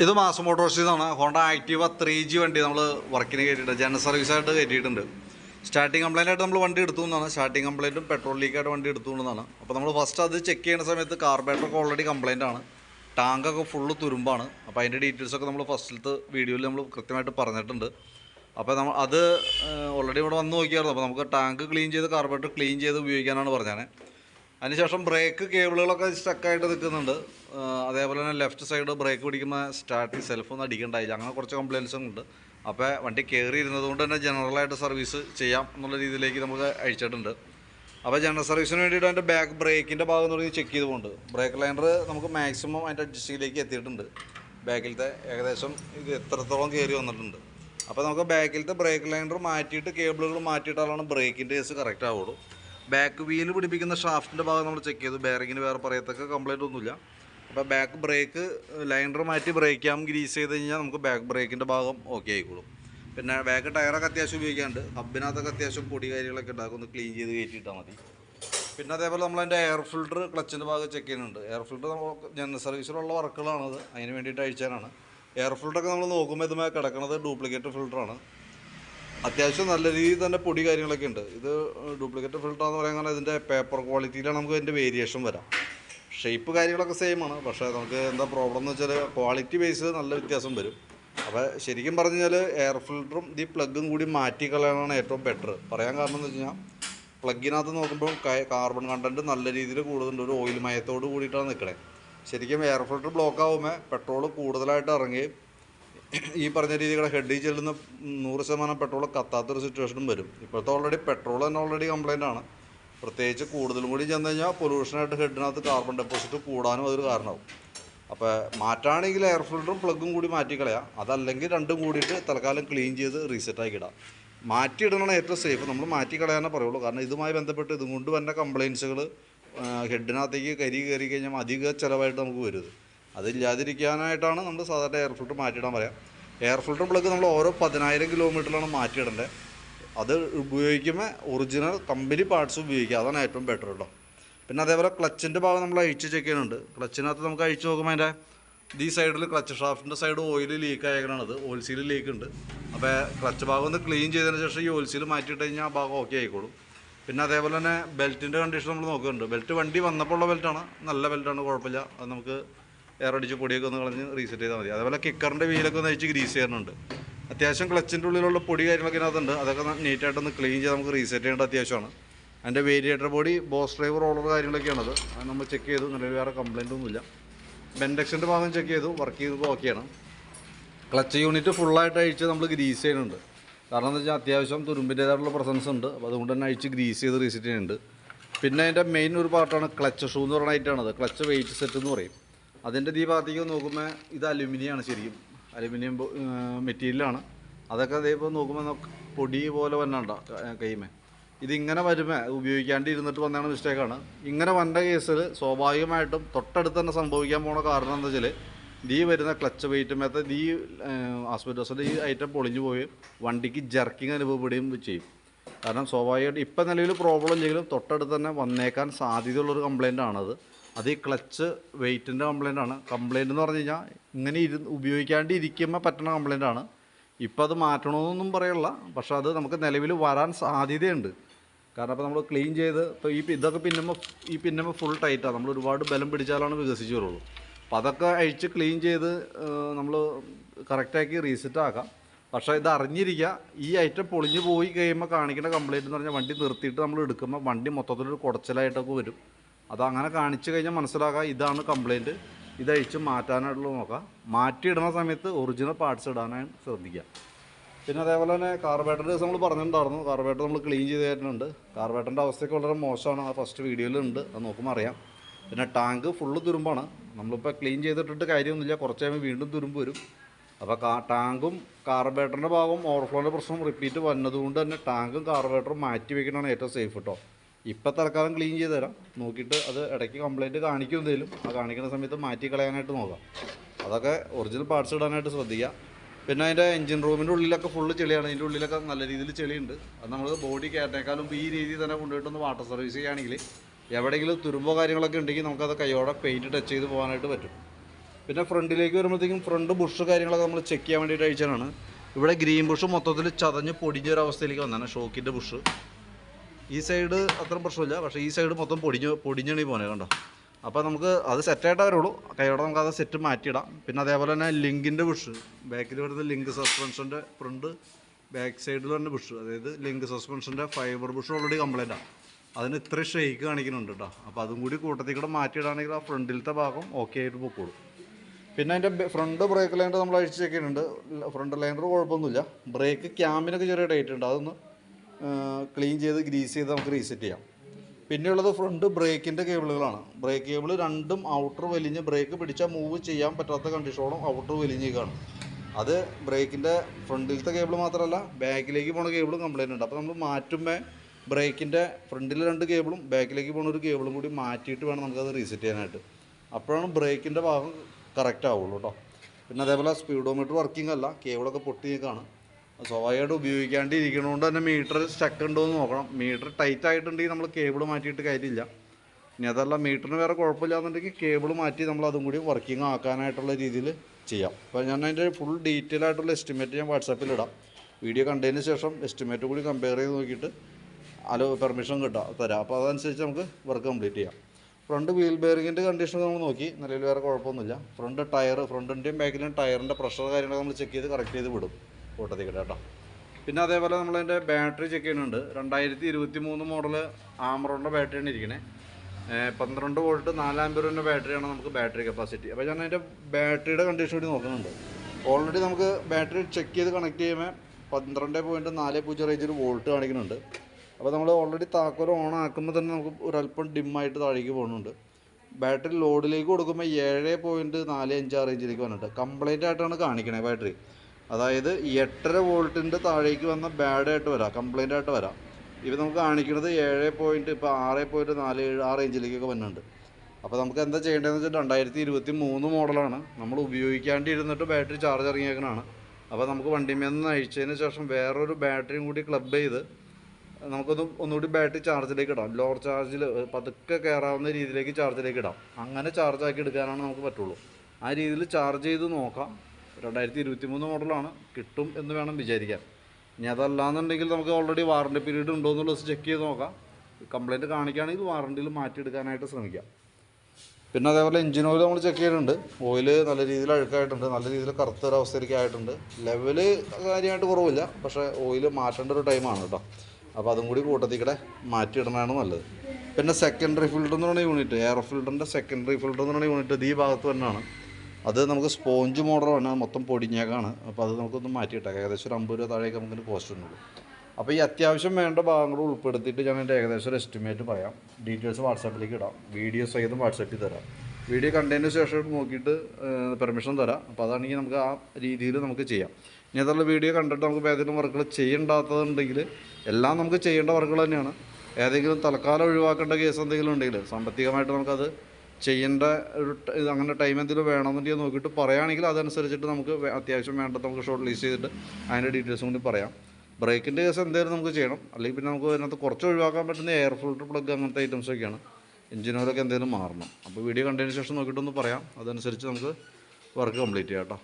ഇത് മാസ് മോട്ടോഴ്സിൽ നിന്നാണ് Honda Activa three G വണ്ടി നമ്മൾ വർക്കിന് കയറ്റിയിട്ട് ജനറൽ സർവീസായിട്ട് കയറ്റിയിട്ടുണ്ട്. സ്റ്റാർട്ടിങ് കംപ്ലൈന്റ് ആയിട്ട് നമ്മൾ വണ്ടി എടുത്തു എന്നാണ്. സ്റ്റാർട്ടിങ് കംപ്ലൈന്റും പെട്രോൾ ലീക്കായിട്ട് വണ്ടി എടുത്തു എന്നാണ് അപ്പോൾ നമ്മൾ ഫസ്റ്റ് അത് ചെക്ക് ചെയ്യുന്ന സമയത്ത് കാർബറേറ്ററൊക്കെ ഓൾറെഡി കംപ്ലൈന്റ് ആണ്. ടാങ്കൊക്കെ ഫുള്ള് തുരുമ്പാണ്. അപ്പോൾ അതിന്റെ ഡീറ്റെയിൽസൊക്കെ നമ്മൾ ഫസ്റ്റിലത്തെ വീഡിയോയിൽ നമ്മൾ കൃത്യമായിട്ട് പറഞ്ഞിട്ടുണ്ട്. അപ്പോൾ നമ്മൾ അത് ഓൾറെഡി ഇവിടെ വന്ന് നോക്കിയായിരുന്നു. അപ്പോൾ നമുക്ക് ടാങ്ക് ക്ലീൻ ചെയ്ത് കാർബേറ്റർ ക്ലീൻ ചെയ്ത് ഉപയോഗിക്കാനാണ് പറഞ്ഞത് അതിനുശേഷം ബ്രേക്ക് കേബിളുകളൊക്കെ സ്റ്റക്കായിട്ട് നിൽക്കുന്നുണ്ട്. അതേപോലെ തന്നെ ലെഫ്റ്റ് സൈഡ് ബ്രേക്ക് പിടിക്കുമ്പോൾ സ്റ്റാർട്ടിങ് സെൽഫൊന്നും അടിക്കണ്ടായില്ല അങ്ങനെ കുറച്ച് കംപ്ലയിൻസും ഉണ്ട്. അപ്പോൾ വണ്ടി കയറി ഇരുന്നത് കൊണ്ട് തന്നെ ജനറലായിട്ട് സർവീസ് ചെയ്യാം എന്നുള്ള രീതിയിലേക്ക് നമുക്ക് അയച്ചിട്ടുണ്ട്. അപ്പോൾ ജനറൽ സർവീസിന് വേണ്ടിയിട്ട് അതിന്റെ ബാക്ക് ബ്രേക്കിന്റെ ഭാഗം എന്ന് പറഞ്ഞ് ചെക്ക് ചെയ്തുകൊണ്ട് ബ്രേക്ക് ലൈനർ നമുക്ക് മാക്സിമം അതിന്റെ അഡ്ജസ്റ്റിലേക്ക് എത്തിയിട്ടുണ്ട്. ബാക്കിലത്തെ ഏകദേശം ഇത് എത്രത്തോളം കയറി വന്നിട്ടുണ്ട്. അപ്പോൾ നമുക്ക് ബാക്കിലത്തെ ബ്രേക്ക് ലൈനർ മാറ്റിയിട്ട് കേബിളുകൾ മാറ്റിയിട്ടാലാണ് ബ്രേക്കിന്റെ കേസ് കറക്റ്റ് ആവുള്ളൂ. ബാക്ക് വീൽ പിടിപ്പിക്കുന്ന ഷാഫ്റ്റിന്റെ ഭാഗം നമ്മൾ ചെക്ക് ചെയ്തു. ബെയറിങ്ങിന് വേറെ പറയത്തക്ക കംപ്ലൈന്റ് ഒന്നുമില്ല. അപ്പോൾ ബാക്ക് ബ്രേക്ക് ലൈനർ മാറ്റി ബ്രേക്ക് ചെയ്യാം ഗ്രീസ് ചെയ്ത് കഴിഞ്ഞാൽ നമുക്ക് ബാക്ക് ബ്രേക്കിന്റെ ഭാഗം ഓക്കെ ആയിക്കോളും. പിന്നെ ബാക്ക് ടയറൊക്കെ അത്യാവശ്യം ഉപയോഗിക്കാണ്ട്. ഹബിനകത്തൊക്കെ അത്യാവശ്യം പൊടി കാര്യങ്ങളൊക്കെ ഉണ്ടാക്കും. ഒന്ന് ക്ലീൻ ചെയ്ത് കയറ്റിയിട്ടാൽ മതി. പിന്നെ അതേപോലെ നമ്മൾ അതിന്റെ എയർ ഫിൽട്ടർ ക്ലച്ചിന്റെ ഭാഗം ചെക്ക് ചെയ്യുന്നുണ്ട്. എയർ ഫിൽട്ടർ നമ്മൾ ജനറൽ സർവീസിലുള്ള വർക്കുകളാണത് അതിന് വേണ്ടിയിട്ട് അയച്ചാനാണ് എയർ ഫിൽട്ടറൊക്കെ നമ്മൾ നോക്കുമ്പോൾ ഇതുമായി കിടക്കുന്നത് ഡ്യൂപ്ലിക്കേറ്റ് ഫിൽറ്ററാണ് അത്യാവശ്യം നല്ല രീതിയിൽ തന്നെ പൊടി കാര്യങ്ങളൊക്കെ ഉണ്ട്. ഇത് ഡ്യൂപ്ലിക്കേറ്റ് ഫിൽട്ടർ എന്ന് പറയാൻ കാരണം ഇതിന്റെ പേപ്പർ ക്വാളിറ്റിയിലാണ് നമുക്ക് ഇതിന്റെ വേരിയേഷൻ വരാം. ഷേപ്പ് കാര്യങ്ങളൊക്കെ സെയിം ആണ്. പക്ഷേ നമുക്ക് എന്താ പ്രോബ്ലം എന്ന് വെച്ചാൽ ക്വാളിറ്റി ബേസ് നല്ല വ്യത്യാസം വരും. അപ്പോൾ ശരിക്കും പറഞ്ഞു കഴിഞ്ഞാൽ എയർ ഫിൽറ്ററും ഈ പ്ലഗും കൂടി മാറ്റി കളയാനാണ് ഏറ്റവും ബെറ്റർ പറയാൻ കാരണം എന്ന് വെച്ച് കഴിഞ്ഞാൽ പ്ലഗിനകത്ത് നോക്കുമ്പോൾ കാർബൺ കണ്ടന്റ് നല്ല രീതിയിൽ കൂടുതലുണ്ട്. ഒരു ഓയിൽ മയത്തോട് കൂടിയിട്ടാണ് നിൽക്കണേ ശരിക്കും എയർ ഫിൽറ്റർ ബ്ലോക്ക് ആകുമ്പോൾ പെട്രോൾ കൂടുതലായിട്ട് ഇറങ്ങുകയും ഈ പറഞ്ഞ രീതിയുടെ ഹെഡിൽ ചെല്ലുന്ന നൂറ് ശതമാനം പെട്രോൾ കത്താത്തൊരു സിറ്റുവേഷനും വരും. ഇപ്പോഴത്തെ ഓൾറെഡി പെട്രോൾ തന്നെ ഓൾറെഡി കംപ്ലൈന്റ് ആണ്. പ്രത്യേകിച്ച് കൂടുതലും കൂടി ചെന്ന് കഴിഞ്ഞാൽ പൊല്യൂഷനായിട്ട് ഹെഡിനകത്ത് കാർബൺ ഡെപ്പോസിറ്റ് കൂടാനും അതൊരു കാരണമാവും. അപ്പോൾ മാറ്റാണെങ്കിൽ എയർ ഫിൽറ്ററും പ്ലഗും കൂടി മാറ്റിക്കളയാം. അതല്ലെങ്കിൽ രണ്ടും കൂടിയിട്ട് തൽക്കാലം ക്ലീൻ ചെയ്ത് റീസെറ്റ് ആക്കി ഇടാം. മാറ്റിയിടണമാണ് ഏറ്റവും സേഫ് നമ്മൾ മാറ്റി കളയാനേ പറയുള്ളൂ. കാരണം ഇതുമായി ബന്ധപ്പെട്ട് ഇതും കൊണ്ട് തന്നെ കംപ്ലയിൻസുകൾ ഹെഡിനകത്തേക്ക് കരി കയറി കഴിഞ്ഞാൽ അധിക ചിലവായിട്ട് നമുക്ക് വരുത് അതില്ലാതിരിക്കാനായിട്ടാണ് നമ്മൾ സാധാരണ എയർ ഫിൽറ്റർ മാറ്റിയിടാൻ പറയാം. എയർ ഫിൽട്ടർ പ്ലഗ് നമ്മൾ ഓരോ പതിനായിരം കിലോമീറ്ററിലാണ് മാറ്റിയിടേണ്ടത് അത് ഉപയോഗിക്കുമ്പോൾ ഒറിജിനൽ കമ്പനി പാർട്സ് ഉപയോഗിക്കുക അതാണ് ഏറ്റവും ബെറ്റർ കേട്ടോ പിന്നെ അതേപോലെ ക്ലച്ചിന്റെ ഭാഗം നമ്മൾ അഴിച്ച് ചെക്ക് ചെയ്യുന്നുണ്ട്. ക്ലച്ചിനകത്ത് നമുക്ക് അഴിച്ച് നോക്കുമ്പോൾ അതിന്റെ ഈ സൈഡിൽ ക്ലച്ച് ഷാഫ്റ്റിന്റെ സൈഡ് ഓയിൽ ലീക്ക് ആയേക്കണത് ഓയിൽ സീൽ ലീക്ക് ഉണ്ട്. അപ്പോൾ ക്ലച്ച് ഭാഗം ഒന്ന് ക്ലീൻ ചെയ്തതിന് ശേഷം ഈ ഓയിൽ സീൽ മാറ്റിയിട്ട് കഴിഞ്ഞാൽ ആ ഭാഗം ഓക്കെ ആയിക്കോളും. പിന്നെ അതേപോലെ തന്നെ ബെൽറ്റിന്റെ കണ്ടീഷൻ നമ്മൾ നോക്കുന്നുണ്ട്. ബെൽറ്റ് വണ്ടി വന്നപ്പോൾ ഉള്ള ബെൽറ്റാണ് നല്ല ബെൽറ്റാണ് കുഴപ്പമില്ല. അത് നമുക്ക് എയർ അടിച്ച് പൊടിയൊക്കെ ഒന്ന് കളഞ്ഞ് റീസെറ്റ് ചെയ്താൽ മതി. അതേപോലെ കിക്കറിന്റെ വീലൊക്കെ ഒന്ന് അഴിച്ച് ഗ്രീസ് ചെയ്യാനുണ്ട് അത്യാവശ്യം ക്ലച്ചിന്റെ ഉള്ളിലുള്ള പൊടി കാര്യങ്ങളൊക്കെ ഇതിനകത്തുണ്ട്. അതൊക്കെ നീറ്റായിട്ടൊന്ന് ക്ലീൻ ചെയ്ത് നമുക്ക് റീസെറ്റ് ചെയ്യേണ്ട അത്യാവശ്യമാണ്. അതിന്റെ variator body boss driver roller കാര്യങ്ങളൊക്കെയാണത്. അത് നമ്മൾ ചെക്ക് ചെയ്തു. നിലവിൽ വേറെ കംപ്ലൈന്റ് ഒന്നുമില്ല. ബെൻഡക്സിന്റെ ഭാഗം ചെക്ക് ചെയ്തു. വർക്ക് ചെയ്തപ്പോൾ ഓക്കെയാണ് ക്ലച്ച് യൂണിറ്റ് ഫുള്ളായിട്ട് അഴിച്ച് നമ്മൾ ഗ്രീസ് ചെയ്യുന്നുണ്ട്. കാരണം എന്താ വെച്ചാൽ അത്യാവശ്യം തുരുമ്പിന്റേതായിട്ടുള്ള പ്രസൻസ് ഉണ്ട്. അപ്പോൾ അതുകൊണ്ട് തന്നെ അഴിച്ച് ഗ്രീസ് ചെയ്ത് റീസെറ്റ് ചെയ്യുന്നുണ്ട്. പിന്നെ അതിന്റെ മെയിൻ ഒരു പാർട്ടാണ് ക്ലച്ച് ഷൂ എന്ന് പറയുന്ന ഐറ്റമാണത് ക്ലച്ച് വെയിറ്റ് സെറ്റ് എന്ന് പറയും. അതിന്റെ ഈ ഭാഗത്തേക്ക് നോക്കുമ്പോൾ ഇത് അലുമിനിയമാണ് ശരിക്കും. അലുമിനിയം മെറ്റീരിയലാണ്. അതൊക്കെ ദീപം നോക്കുമ്പോൾ പൊടി പോലെ വന്നണ്ട കൈമേ. ഇതിങ്ങനെ വരുമേ ഉപയോഗിക്കാണ്ട് ഇരുന്നിട്ട് വന്നതാണ് മിസ്റ്റേക്കാണ് ഇങ്ങനെ വന്ന കേസിൽ സ്വാഭാവികമായിട്ടും തൊട്ടടുത്ത് തന്നെ സംഭവിക്കാൻ പോണ കാരണം എന്താ വെച്ചാൽ ദീ വരുന്ന ക്ലച്ച് വെയിറ്റ് മേത്ത ദീ ആസ്പിറ്റോസിന്റെ ഈ ഐറ്റം പൊളിഞ്ഞു പോയി വണ്ടിക്ക് ജർക്കിങ് അനുഭവപ്പെടുകയും ചെയ്യും. കാരണം സ്വാഭാവികമായിട്ട് ഇപ്പം നിലവിൽ പ്രോബ്ലം ഇല്ലെങ്കിലും തൊട്ടടുത്ത് തന്നെ വന്നേക്കാൻ സാധ്യതയുള്ളൊരു കംപ്ലയിന്റ് ആണത്. അത് ഈ ക്ലച്ച് വെയിറ്റിന്റെ കംപ്ലൈന്റ് ആണ്. കംപ്ലൈന്റ് എന്ന് പറഞ്ഞു കഴിഞ്ഞാൽ ഇങ്ങനെ ഇരു ഉപയോഗിക്കാണ്ട് ഇരിക്കുമ്പോൾ പറ്റുന്ന കംപ്ലൈന്റ് ആണ്. ഇപ്പം അത് മാറ്റണമെന്നൊന്നും പറയുള്ള പക്ഷേ അത് നമുക്ക് നിലവിൽ വരാൻ സാധ്യതയുണ്ട്. കാരണം അപ്പോൾ നമ്മൾ ക്ലീൻ ചെയ്ത് ഇപ്പോൾ ഈ ഇതൊക്കെ പിന്നുമ്പോൾ ഈ പിന്നുമ്പോൾ ഫുൾ ടൈറ്റാണ് നമ്മൾ ഒരുപാട് ബലം പിടിച്ചാലാണ് വികസിച്ച് വരുള്ളൂ. അപ്പോൾ അതൊക്കെ അഴിച്ച് ക്ലീൻ ചെയ്ത് നമ്മൾ കറക്റ്റാക്കി റീസെറ്റ് ആക്കാം പക്ഷേ ഇത് അറിഞ്ഞിരിക്കുക ഈ ഐറ്റം പൊളിഞ്ഞു പോയി കഴിയുമ്പോൾ കാണിക്കേണ്ട കംപ്ലയിന്റ് എന്ന് പറഞ്ഞാൽ വണ്ടി നിർത്തിയിട്ട് നമ്മൾ എടുക്കുമ്പോൾ വണ്ടി മൊത്തത്തിലൊരു കുടച്ചിലായിട്ടൊക്കെ വരും. അത് അങ്ങനെ കാണിച്ചു കഴിഞ്ഞാൽ മനസ്സിലാക്കാം ഇതാണ് കംപ്ലൈന്റ് ഇത് അഴിച്ച് മാറ്റാനായിട്ടുള്ള നോക്കാം. മാറ്റിയിടുന്ന സമയത്ത് ഒറിജിനൽ പാർട്സ് ഇടാനാണ് ശ്രദ്ധിക്കുക. പിന്നെ അതേപോലെ തന്നെ കാർബേറ്റർ ദിവസം നമ്മൾ പറഞ്ഞിട്ടുണ്ടായിരുന്നു. കാർബേറ്റർ നമ്മൾ ക്ലീൻ ചെയ്ത് തരുന്നുണ്ട്. കാർബേറ്ററിന്റെ അവസ്ഥയൊക്കെ വളരെ മോശമാണ്. ആ ഫസ്റ്റ് വീഡിയോയിലുണ്ട് അത് നോക്കുമ്പോൾ അറിയാം. പിന്നെ ടാങ്ക് ഫുള്ള് തുരുമ്പാണ്. നമ്മളിപ്പോൾ ക്ലീൻ ചെയ്തിട്ടിട്ട് കാര്യമൊന്നുമില്ല. കുറച്ച് കഴിയുമ്പോൾ വീണ്ടും തുരുമ്പ് വരും. അപ്പോൾ കാ ടാങ്കും കാർബേറ്ററിന്റെ ഭാഗവും ഓവർഫ്ലോന്റെ പ്രശ്നം റിപ്പീറ്റ് വന്നതുകൊണ്ട് തന്നെ ടാങ്കും കാർബേറ്ററും മാറ്റി വെക്കണതാണ് ഏറ്റവും സേഫ് കേട്ടോ ഇപ്പം തൽക്കാലം ക്ലീൻ ചെയ്ത് തരാം. നോക്കിയിട്ട് അത് ഇടയ്ക്ക് കംപ്ലൈന്റ് കാണിക്കും എന്തെങ്കിലും ആ കാണിക്കുന്ന സമയത്ത് മാറ്റി കളയാനായിട്ട് നോക്കാം. അതൊക്കെ ഒറിജിനൽ പാർട്സ് ഇടാനായിട്ട് ശ്രദ്ധിക്കുക പിന്നെ അതിന്റെ എഞ്ചിൻ റൂമിന്റെ ഉള്ളിലൊക്കെ ഫുള്ള് ചെളിയാണ്. അതിന്റെ ഉള്ളിലൊക്കെ നല്ല രീതിയിൽ ചെളിയുണ്ട്. അത് നമ്മൾ ബോഡി കയറ്റേക്കാളും ഈ രീതിയിൽ തന്നെ കൊണ്ടുപോയിട്ടൊന്ന് വാട്ടർ സർവീസ് ചെയ്യുകയാണെങ്കിൽ എവിടെയെങ്കിലും തുരുമ്പോ കാര്യങ്ങളൊക്കെ ഉണ്ടെങ്കിൽ നമുക്കത് കൈയോടെ പെയിന്റ് ടച്ച് ചെയ്ത് പോകാനായിട്ട് പറ്റും. പിന്നെ ഫ്രണ്ടിലേക്ക് വരുമ്പോഴത്തേക്കും ഫ്രണ്ട് ബുഷ് കാര്യങ്ങളൊക്കെ നമ്മൾ ചെക്ക് ചെയ്യാൻ വേണ്ടിയിട്ട് അയച്ചതാണ്. ഇവിടെ ഗ്രീൻ ബുഷ് മൊത്തത്തിൽ ചതഞ്ഞ് പൊടിഞ്ഞ ഒരു അവസ്ഥയിലേക്ക് വന്നതാണ് ഷോക്കിന്റെ ബുഷ് ഈ സൈഡ് അത്ര പ്രശ്നമില്ല. പക്ഷേ ഈ സൈഡ് മൊത്തം പൊടിഞ്ഞ് പൊടിഞ്ഞണി പോനെ കണ്ടോ? അപ്പോൾ നമുക്ക് അത് സെറ്റായിട്ടേ വരുള്ളൂ. കൈയോടെ നമുക്ക് അത് സെറ്റ് മാറ്റിയിടാം. പിന്നെ അതേപോലെ തന്നെ ലിങ്കിന്റെ ബുഷ് ബാക്കിൽ വരുന്ന ലിങ്ക് സസ്പെൻഷന്റെ ഫ്രണ്ട് ബാക്ക് സൈഡിൽ വരുന്ന ബുഷ് അതായത് ലിങ്ക് സസ്പെൻഷന്റെ ഫൈബർ ബുഷ് ഓൾറെഡി കംപ്ലൈന്റ് ആണ് അതിന് ഇത്ര ഷെയ്ക്ക് കാണിക്കുന്നുണ്ട് കേട്ടോ. അപ്പോൾ അതും കൂടി കൂട്ടത്തിൽ കൂടെ മാറ്റിയിടാണെങ്കിൽ ആ ഫ്രണ്ടിലത്തെ ഭാഗം ഓക്കെ ആയിട്ട് പൊക്കോളും. പിന്നെ അതിന്റെ ഫ്രണ്ട് ബ്രേക്ക് ലൈനർ നമ്മൾ അഴിച്ച് ചെക്ക് ചെയ്യുന്നുണ്ട്. ഫ്രണ്ട് ലൈനർ കുഴപ്പമൊന്നുമില്ല. ബ്രേക്ക് ക്യാമ്പിനൊക്കെ ചെറിയ ഡേറ്റ് ഉണ്ട്. അതൊന്ന് ക്ലീൻ ചെയ്ത് ഗ്രീസ് ചെയ്ത് നമുക്ക് റീസെറ്റ് ചെയ്യാം. പിന്നെയുള്ളത് ഫ്രണ്ട് ബ്രേക്കിന്റെ കേബിളുകളാണ് ബ്രേക്ക് കേബിൾ രണ്ടും ഔട്ടർ വലിഞ്ഞ് ബ്രേക്ക് പിടിച്ചാൽ മൂവ് ചെയ്യാൻ പറ്റാത്ത കണ്ടീഷനോളം ഔട്ടർ വലിഞ്ഞേക്കാണ് അത് ബ്രേക്കിന്റെ ഫ്രണ്ടിലത്തെ കേബിൾ മാത്രമല്ല ബാക്കിലേക്ക് പോണ കേബിളും കംപ്ലൈന്റ് ഉണ്ട്. അപ്പോൾ നമ്മൾ മാറ്റുമ്പോൾ ബ്രേക്കിന്റെ ഫ്രണ്ടിൽ രണ്ട് കേബിളും ബാക്കിലേക്ക് പോണ ഒരു കേബിളും കൂടി മാറ്റിയിട്ട് വേണം നമുക്കത് റീസെറ്റ് ചെയ്യാനായിട്ട്. അപ്പോഴാണ് ബ്രേക്കിന്റെ ഭാഗം കറക്റ്റ് ആവുള്ളൂ കേട്ടോ പിന്നെ അതേപോലെ സ്പീഡോമീറ്റർ വർക്കിംഗ് അല്ല കേബിളൊക്കെ പൊട്ടിയേക്കാണ്. സ്വാഭാവികമായിട്ട് ഉപയോഗിക്കാണ്ടിരിക്കണോണ്ട് തന്നെ മീറ്റർ സ്റ്റക്ക് ഉണ്ടോ എന്ന് നോക്കണം. മീറ്റർ ടൈറ്റ് ആയിട്ടുണ്ടെങ്കിൽ നമ്മൾ കേബിൾ മാറ്റിയിട്ട് കാര്യമില്ല. ഇനി അതല്ല മീറ്ററിന് വേറെ കുഴപ്പമില്ലാന്നുണ്ടെങ്കിൽ കേബിൾ മാറ്റി നമ്മൾ അതും കൂടി വർക്കിംഗ് ആക്കാനായിട്ടുള്ള രീതിയിൽ ചെയ്യാം. അപ്പോൾ ഞാൻ അതിന്റെ ഫുൾ ഡീറ്റെയിൽ ആയിട്ടുള്ള എസ്റ്റിമേറ്റ് ഞാൻ വാട്സാപ്പിൽ ഇടാം. വീഡിയോ കണ്ടതിന് ശേഷം എസ്റ്റിമേറ്റ് കൂടി കമ്പയർ ചെയ്ത് നോക്കിയിട്ട് അലോ പെർമിഷൻ കിട്ടാം തരാം. അപ്പോൾ അതനുസരിച്ച് നമുക്ക് വർക്ക് കംപ്ലീറ്റ് ചെയ്യാം. ഫ്രണ്ട് വീൽ ബെയറിങ്ങിന്റെ കണ്ടീഷൻ നമ്മൾ നോക്കി. നിലവിൽ വേറെ കുഴപ്പമൊന്നുമില്ല. ഫ്രണ്ട് ടയർ ഫ്രണ്ടിന്റെയും ബാക്കിലും ടയറിന്റെ പ്രഷർ കാര്യങ്ങളൊക്കെ നമ്മൾ ചെക്ക് ചെയ്ത് കറക്റ്റ് ചെയ്ത് വിടും. കൂട്ടത്തിൽ കേട്ടോ പിന്നെ അതേപോലെ നമ്മളതിന്റെ ബാറ്ററി ചെക്ക് ചെയ്യുന്നുണ്ട്. രണ്ടായിരത്തി ഇരുപത്തി മൂന്ന് മോഡൽ ആമറോണിന്റെ ബാറ്ററിയാണ് ഇരിക്കണേ. പന്ത്രണ്ട് വോൾട്ട് നാലാമ്പൂറിന്റെ ബാറ്ററിയാണ് നമുക്ക് ബാറ്ററി കപ്പാസിറ്റി. അപ്പോൾ ഞാൻ അതിന്റെ ബാറ്ററിയുടെ കണ്ടീഷൻ കൂടി നോക്കുന്നുണ്ട്. ഓൾറെഡി നമുക്ക് ബാറ്ററി ചെക്ക് ചെയ്ത് കണക്ട് ചെയ്യുമ്പോൾ പന്ത്രണ്ട് പോയിന്റ് നാല് പൂജ്യം റേഞ്ചിൽ വോൾട്ട് കാണിക്കുന്നുണ്ട്. അപ്പോൾ നമ്മൾ ഓൾറെഡി താക്കോൽ ഓൺ ആക്കുമ്പോൾ തന്നെ നമുക്ക് ഒരല്പം ഡിമ്മായിട്ട് താഴേക്ക് പോകുന്നുണ്ട്. ബാറ്ററി ലോഡിലേക്ക് കൊടുക്കുമ്പോൾ ഏഴ് പോയിന്റ് നാല് അഞ്ച് ആ റേഞ്ചിലേക്ക് വന്നിട്ട് കംപ്ലൈന്റ് ആയിട്ടാണ് കാണിക്കണേ ബാറ്ററി. അതായത് എട്ടര വോൾട്ടിന്റെ താഴേക്ക് വന്ന ബാഡായിട്ട് വരാം കംപ്ലൈന്റ് ആയിട്ട് വരാം. ഇവ നമുക്ക് കാണിക്കുന്നത് ഏഴ് പോയിന്റ് ഇപ്പോൾ ആറ് പോയിന്റ് നാല് ഏഴ് ആ റേഞ്ചിലേക്കൊക്കെ വരുന്നുണ്ട് അപ്പോൾ നമുക്ക് എന്താ ചെയ്യേണ്ടതെന്ന് വെച്ചാൽ രണ്ടായിരത്തി ഇരുപത്തി മൂന്ന് മോഡലാണ് നമ്മൾ ഉപയോഗിക്കാണ്ടിരുന്നിട്ട് ബാറ്ററി ചാർജ് ഇറങ്ങിയേക്കണാണ് അപ്പോൾ നമുക്ക് വണ്ടിമേൽ നിന്ന് അഴിച്ചതിന് ശേഷം വേറൊരു ബാറ്ററിയും കൂടി ക്ലബ് ചെയ്ത് നമുക്കൊന്ന് ഒന്നുകൂടി ബാറ്ററി ചാർജിലേക്ക് ഇടാം. ലോവർ ചാർജിൽ പതുക്കെ കയറാവുന്ന രീതിയിലേക്ക് ചാർജിലേക്ക് ഇടാം. അങ്ങനെ ചാർജ് ആക്കി എടുക്കാനാണ് നമുക്ക് പറ്റുള്ളൂ. ആ രീതിയിൽ ചാർജ് ചെയ്ത് നോക്കാം. രണ്ടായിരത്തി ഇരുപത്തി മൂന്ന് മോഡലാണ്. കിട്ടും എന്ന് വേണം വിചാരിക്കാൻ. ഇനി അതല്ലാന്നുണ്ടെങ്കിൽ നമുക്ക് ഓൾറെഡി വാറണ്ടി പീരീഡ് ഉണ്ടോ എന്നുള്ളത് ചെക്ക് ചെയ്ത് നോക്കാം. കംപ്ലയിന്റ് കാണിക്കുകയാണെങ്കിൽ വാറണ്ടിയിൽ മാറ്റിയെടുക്കാനായിട്ട് ശ്രമിക്കാം. പിന്നെ അതേപോലെ എഞ്ചിൻ ഓയിൽ നമ്മൾ ചെക്ക് ചെയ്തിട്ടുണ്ട്. ഓയിൽ നല്ല രീതിയിൽ അഴുക്കായിട്ടുണ്ട്. നല്ല രീതിയിൽ കറുത്ത ഒരു അവസ്ഥയിലേക്ക് ആയിട്ടുണ്ട്. ലെവൽ കാര്യമായിട്ട് കുറവില്ല. പക്ഷേ ഓയിൽ മാറ്റേണ്ട ഒരു ടൈമാണ് കേട്ടോ. അപ്പോൾ അതും കൂടി കൂട്ടത്തിൽ കൂടെ മാറ്റിയിടണതാണ് നല്ലത്. പിന്നെ സെക്കൻഡറി ഫിൽറ്റർ എന്ന് പറയുന്ന യൂണിറ്റ് എയർ ഫിൽറ്ററിന്റെ സെക്കൻഡറി ഫിൽറ്റർ എന്ന് പറയുന്ന യൂണിറ്റ് ഈ ഭാഗത്ത് തന്നെയാണ്. അത് നമുക്ക് സ്പോഞ്ച് മോഡലാണ് മൊത്തം പൊടിഞ്ഞേക്കാണ്. അപ്പോൾ അത് നമുക്കൊന്ന് മാറ്റിയിട്ടേക്കാം ഏകദേശം ഒരു അമ്പത് രൂപ താഴേക്ക് നമുക്ക് കോസ്റ്റ് ഉള്ളൂ. അപ്പോൾ ഈ അത്യാവശ്യം വേണ്ട ഭാഗങ്ങൾ ഉൾപ്പെടുത്തിയിട്ട് ഞാൻ എന്റെ ഏകദേശം ഒരു എസ്റ്റിമേറ്റ് പറയാം. ഡീറ്റെയിൽസ് വാട്സാപ്പിലേക്ക് ഇടാം. വീഡിയോ സഹിതം വാട്സാപ്പിൽ തരാം. വീഡിയോ കണ്ടതിന് ശേഷം നോക്കിയിട്ട് പെർമിഷൻ തരാം. അപ്പോൾ അതാണെങ്കിൽ നമുക്ക് ആ രീതിയിൽ നമുക്ക് ചെയ്യാം. ഇനി അതുള്ള വീഡിയോ കണ്ടിട്ട് നമുക്ക് ഏതെങ്കിലും വർക്കുകൾ ചെയ്യേണ്ടാത്തതുണ്ടെങ്കിൽ എല്ലാം നമുക്ക് ചെയ്യേണ്ട വർക്കുകൾ തന്നെയാണ്. ഏതെങ്കിലും തൽക്കാലം ഒഴിവാക്കേണ്ട കേസ് എന്തെങ്കിലും ഉണ്ടെങ്കിൽ സാമ്പത്തികമായിട്ട് നമുക്കത് ചെയ്യേണ്ട ഒരു ഇത് അങ്ങനെ ടൈം എന്തെങ്കിലും വേണമെന്നുണ്ടെങ്കിൽ നോക്കിയിട്ട് പറയുകയാണെങ്കിൽ അതനുസരിച്ചിട്ട് നമുക്ക് അത്യാവശ്യം വേണ്ടത് നമുക്ക് ഷോർട്ട് ലിസ്റ്റ് ചെയ്തിട്ട് അതിന്റെ ഡീറ്റെയിൽസും കൂടി പറയാം. ബ്രേക്കിന്റെ കേസ് എന്തായാലും നമുക്ക് ചെയ്യണം. അല്ലെങ്കിൽ പിന്നെ നമുക്ക് അതിനകത്ത് കുറച്ച് ഒഴിവാക്കാൻ പറ്റുന്ന എയർ ഫിൽട്ടർ പ്ലഗ് അങ്ങനത്തെ ഐറ്റംസ് ഒക്കെയാണ്. എഞ്ചിൻ ഓയിലൊക്കെ എന്തെങ്കിലും മാറണം. അപ്പോൾ വീഡിയോ കണ്ടതിന് ശേഷം നോക്കിയിട്ടൊന്ന് പറയാം. അതനുസരിച്ച് നമുക്ക് വർക്ക് കംപ്ലീറ്റ് ചെയ്യാം കേട്ടോ.